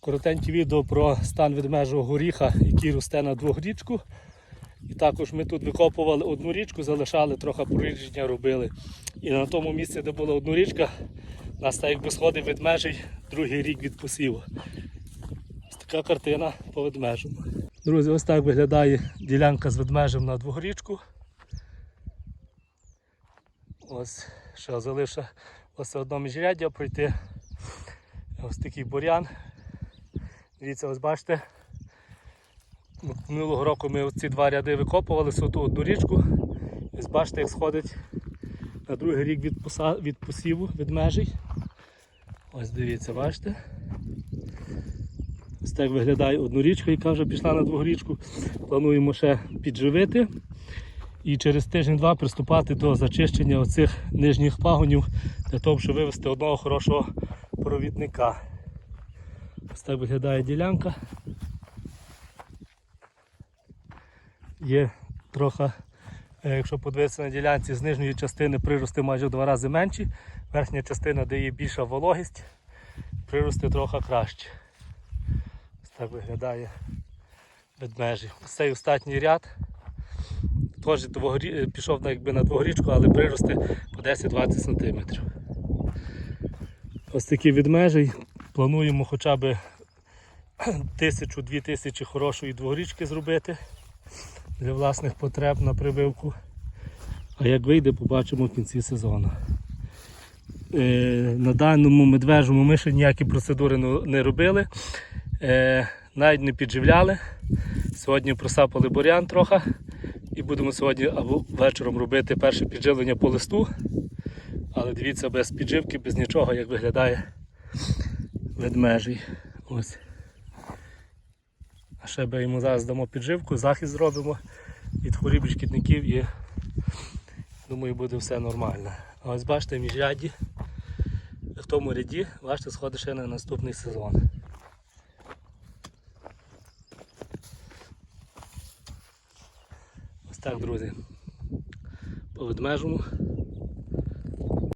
Коротеньке відео про стан ведмежого горіха, який росте на двохрічку. І також ми тут викопували одну річку, залишали, трохи порідження робили. І на тому місці, де була одна річка, у нас так якби сходить ведмежий другий рік від посіву. Ось така картина по ведмежому. Друзі, ось так виглядає ділянка з ведмежем на двогрічку. Ось ще залиша ось одно міжряддя пройти. Ось такий бурян. Дивіться, ось бачите. Минулого року ми ці два ряди викопували ту одну річку. Ось бачите, як сходить на другий рік від, поса... від посіву від межей. Ось дивіться, бачите. Ось так виглядає одну річку, яка вже пішла на двогрічку. Плануємо ще підживити. І через тиждень-два приступати до зачищення оцих нижніх пагонів для того, щоб вивести одного хорошого провідника. Ось так виглядає ділянка. Є трохи, е, якщо подивитися на ділянці, з нижньої частини прирости майже в два рази менші. Верхня частина, де є більша вологість, прирости трохи краще. Ось так виглядає ведмежі. Ось цей остатній ряд теж двогорі... е, пішов якби, на двогрічку, але прирости по 10-20 см. Ось такі ведмежі. Плануємо хоча б тисячу-дві тисячі хорошої двогрічки зробити для власних потреб на прививку. А як вийде, побачимо в кінці сезону. Е, на даному медвежому ми ще ніякі процедури не- не робили, е, навіть не підживляли. Сьогодні просапали бурян трохи і будемо сьогодні або вечором робити перше підживлення по листу. Але дивіться, без підживки, без нічого, як виглядає ведмежий. Ось. А ще би йому зараз дамо підживку, захист зробимо від хворіб шкідників і думаю буде все нормально. А ось бачите, міжряді в тому ряді, бачите, сходить ще на наступний сезон. Ось так, друзі. По ведмежому